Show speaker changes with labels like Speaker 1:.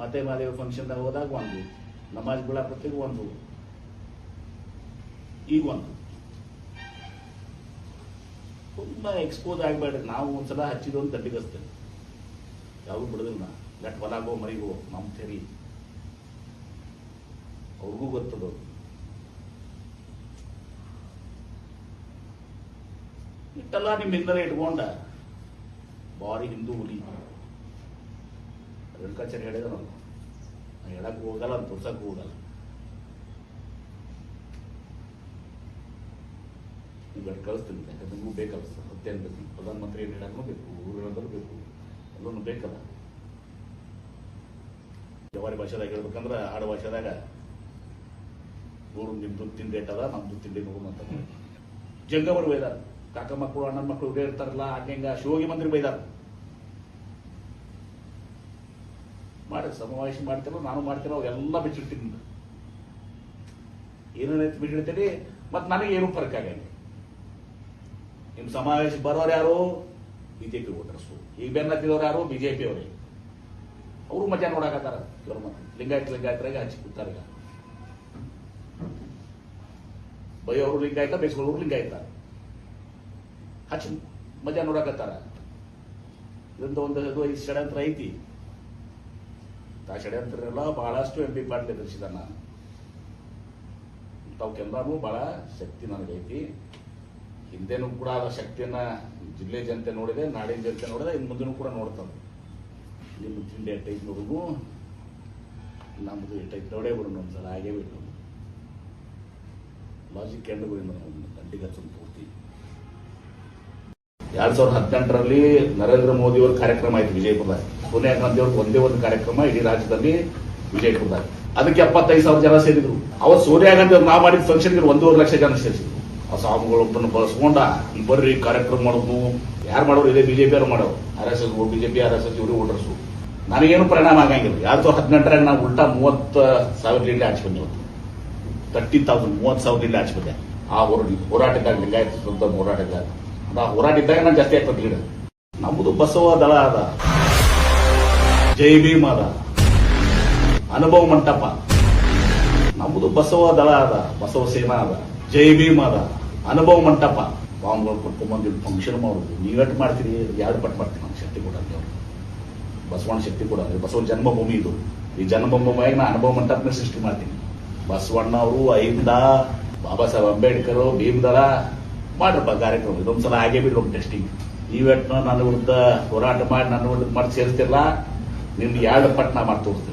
Speaker 1: ಮತ್ತೆ ಮಾದೇವ ಫಂಕ್ಷನ್ದಾಗ ಹೋದಾಗ ಒಂದು. ನಮಾಜ್ ಬೀಳಾಪತ್ತಿಗೆ ಒಂದು. ಈಗ ಒಂದು. ತುಂಬ ಎಕ್ಸ್ಪೋಸ್ ಆಗ್ಬೇಡ್ರಿ. ನಾವು ಒಂದ್ಸಲ ಹಚ್ಚಿದೊಂದು ತಡ್ಡಿಗಸ್ತೇವೆ ಯಾವುದು ಬಿಡೋದಿಲ್ಲ. ಗಟ್ ಹೊಲಾಗೋ ಮರಿಗೋ ನಮ್ಮ ತೆರಿ ಅವ್ರಿಗೂ ಗೊತ್ತದು. ಇಟ್ಟೆಲ್ಲ ನಿಮ್ಮ ಹಿಂದಲೇ ಇಟ್ಕೊಂಡ. ಬಾರಿ ಹಿಂದೂ ಹುಲಿ ರೇಣುಕಾಚಾರ್ಯ ಹೇಳಿದ ನಾನು ನಾನು ಹೇಳಕ್ಕೂ ಹೋಗಲ್ಲ ನಾನು ತೋರ್ಸಕ್ಕೂ ಹೋಗಲ್ಲ ಬೆಡ್ ಕಳಿಸ್ತೀನಿ ಯಾಕಂದ್ರೆ ನಿಮಗೂ ಬೇಕಲ್ಲ ಸರ್ ಅನ್ಬೇಕು ಪ್ರಧಾನಮಂತ್ರಿ ಏನು ಹೇಳಕ್ಕೂ ಬೇಕು ಊರು ಹೇಳೋದ್ರು ಬೇಕು ಎಲ್ಲನೂ ಬೇಕಲ್ಲ ಜವಾರಿ ಭಾಷೆದಾಗ ಹೇಳ್ಬೇಕಂದ್ರೆ ಆಡು ಭಾಷೆದಾಗ ಊರು ನಿಮ್ದು ಇಟ್ಟದ ನಮ್ದು ತಿಂಡಿ ನೋಡು ಅಂತ ಜಂಗವರು ಬೈದಾರ ಕಾಕ ಮಕ್ಕಳು ಅಣ್ಣನ ಮಕ್ಕಳು ಇರ್ತಾರಲ್ಲ ಹಂಗೆ ಶಿವಗಿ ಮಂದಿರ ಬೈದಾರ ಮಾಡಿ, ಸಮಾವೇಶ ಮಾಡ್ತಿರೋ, ನಾನು ಮಾಡ್ತಿರೋ ಅವೆಲ್ಲ ಬಿಚ್ಚಿಡ್ತೀನಿ ಏನೇನೈತಿ ಬಿಚ್ಚಿಡ್ತೀನಿ ಮತ್ತೆ ನನಗೆ ಏನು ಫರ್ಕ್ ಆಗಲ್ಲ. ನಿಮ್ಮ ಸಮಾವೇಶ ಬರೋರು ಯಾರು? BJP voters. ಈಗ ಬೆನ್ನತ್ತಿದವರು ಯಾರು? ಬಿಜೆಪಿ ಅವರೇ. ಅವರು ಮಜಾ ನೋಡಾಕತ್ತಾರ. ಇವ್ರ ಮತ್ತೆ ಲಿಂಗಾಯತ್ ಲಿಂಗಾಯತರಾಗ ಹಚ್ಚಿ ಕೂತಾರ ಬಯೋರು ಲಿಂಗಾಯತ ಬೇಯಿಸ್ಕೊಳ್ಳೋರು ಲಿಂಗಾಯತ. ಹಚ್ಚಿ ಮಜಾ ನೋಡಾಕತ್ತಾರ. ಇದರಿಂದ ಒಂದು ಇದು ಐದು ಷಡ್ಯಂತ್ರ ಐತಿ. ಆ ಷಡ್ಯಂತ್ರ ಎಲ್ಲ ಬಹಳಷ್ಟು ಎಂ ಪಿ ಪಾಟೀಲ್ ಎದುರಿಸಿದ ನಾನು. ಇಂಥವಕ್ಕೆಲ್ಲನೂ ಬಹಳ ಶಕ್ತಿ ನನಗೈತಿ. ಹಿಂದೆನೂ ಕೂಡ ಆ ಶಕ್ತಿಯನ್ನ ಜಿಲ್ಲೆ ಜನತೆ ನೋಡಿದೆ, ನಾಡಿನ ಜನತೆ ನೋಡಿದೆ, ಇನ್ನು ಮುಂದೆನೂ ಕೂಡ ನೋಡ್ತಾರೆ ನಿಮ್ಮ ತಿಂಡಿ ಎಟ್ಟೈತಿ ನೋಡುದು ನಮ್ಮದು ಎಟ್ಟೈತಿ ನೋಡೇ ಬಿಡೋಣ ಒಂದ್ಸಲ ಹಾಗೇ ಬಿಟ್ಟು ಲಾಜಿಕ್ ಎಂಡ್ ನಾವು ದಂಡಿಗೆ ಹಚ್ಚೋದು ಪೂರ್ತಿ. ಎರಡ್ ಸಾವಿರದ ಹದಿನೆಂಟರಲ್ಲಿ ನರೇಂದ್ರ ಮೋದಿ ಅವರ ಕಾರ್ಯಕ್ರಮ ಆಯ್ತು ವಿಜಯಪುರದಾಗ ಸೋನಿಯಾ ಗಾಂಧಿ ಅವರು ಒಂದೇ ಒಂದು ಕಾರ್ಯಕ್ರಮ ಇಡೀ ರಾಜ್ಯದಲ್ಲಿ ವಿಜಯಪುರದಾಗ ಅದಕ್ಕೆ ಎಪ್ಪತ್ತೈದು ಸಾವಿರ ಜನ ಸೇರಿದ್ರು. ಅವತ್ತು ಸೋನಿಯಾ ಗಾಂಧಿ ಅವ್ರು ನಾ ಮಾಡಿದ ಫಂಕ್ಷನ್ಗೆ ಒಂದೂವರೆ ಲಕ್ಷ ಜನ ಸೇರಿಸಿದ್ರು. ಆ ಸ್ವಾಮಿಗಳೊಬ್ಬರನ್ನ ಬಳಸ್ಕೊಂಡ ಈ ಬರ್ರಿ ಕಾರ್ಯಕ್ರಮ ಮಾಡೋದು. ಯಾರು ಮಾಡೋರು? ಇದೇ ಬಿಜೆಪಿ ಅವರು ಮಾಡೋರು. R S S BJP R S S ಇವರು ಓಟರ್ಸು ನನಗೇನು ಪರಿಣಾಮ ಆಗಂಗಿಲ್ಲ. ಯಾರು ಸಾವಿರದ ಹದಿನೆಂಟರಾಗ ನಾವು ಉಲ್ಟಾ ಮೂವತ್ತ ಸಾವಿರ ಲೀಡ್ ಆಚೆ ಬಂದೆ ತರ್ಟಿ ತೌಸಂಡ್ ಮೂವತ್ತು ಸಾವಿರ ಲೀಡ್ ಆಚೆ ಬಂದೆ. ಆ ಹೋರಾಟ ಹೋರಾಟದಾಗ ಲಿಂಗಾಯತ ಸ್ವಂತ ಹೋರಾಟದಾಗ ಆ ಹೋರಾಟ ಇದ್ದಾಗ ನಾನು ಜಾಸ್ತಿ ಆಗ್ತದೆ ಲೀಡ್ ನಮ್ಮದು ಬಸವ ದಳ ಅದ. ಜೈ ಭೀಮದ ಅನುಭವ ಮಂಟಪ. ನಮ್ಮದು ಬಸವ ದಳ ಅದ, ಬಸವ ಸೇನಾ ಅದ. ಜೈ ಭೀಮ್ ಅದ ಅನುಭವ ಮಂಟಪ. ಬಾಂಬ್ಗಳು ಕೊಟ್ಕೊಂಡ್ಬಂದು ಫಂಕ್ಷನ್ ಮಾಡೋದು. ನೀವೆಟ್ ಮಾಡ್ತೀರಿ? ಯಾರು ಪಟ್ ಮಾಡ್ತೀನಿ ನಮ್ಗೆ ಶಕ್ತಿ ಕೂಡ ಬಸವಣ್ಣ ಶಕ್ತಿ ಕೂಡ ಬಸವನ ಜನ್ಮಭೂಮಿ ಇದು. ಈ ಜನ್ಮಭೂಮಿಯಾಗಿ ನಾ ಅನುಭವ ಮಂಟಪನ ಸೃಷ್ಟಿ ಮಾಡ್ತೀನಿ. ಬಸವಣ್ಣ ಅವರು ಐಂದ ಬಾಬಾ ಸಾಹೇಬ್ ಅಂಬೇಡ್ಕರ್, ಭೀಮದಳ ಮಾಡ್ರಪ್ಪ ಕಾರ್ಯಕ್ರಮ. ಇದೊಂದ್ಸಲ ಹಾಗೆ ಬಿಡ್ಬೇಕು ಟೆಸ್ಟಿಂಗ್ ನೀವೆಟ್ನ ನನ್ನ ವಿರುದ್ಧ ಹೋರಾಟ ಮಾಡಿ, ನನ್ನ ವಿರುದ್ಧ ಮಾಡಿ ಸೇರಿಸ್ತಿಲ್ಲ ನಿಮ್ಗೆ ಎರಡು ಪಟ್ಟಣ ಮಾಡಿ ತೋರಿಸ್ತೀನಿ.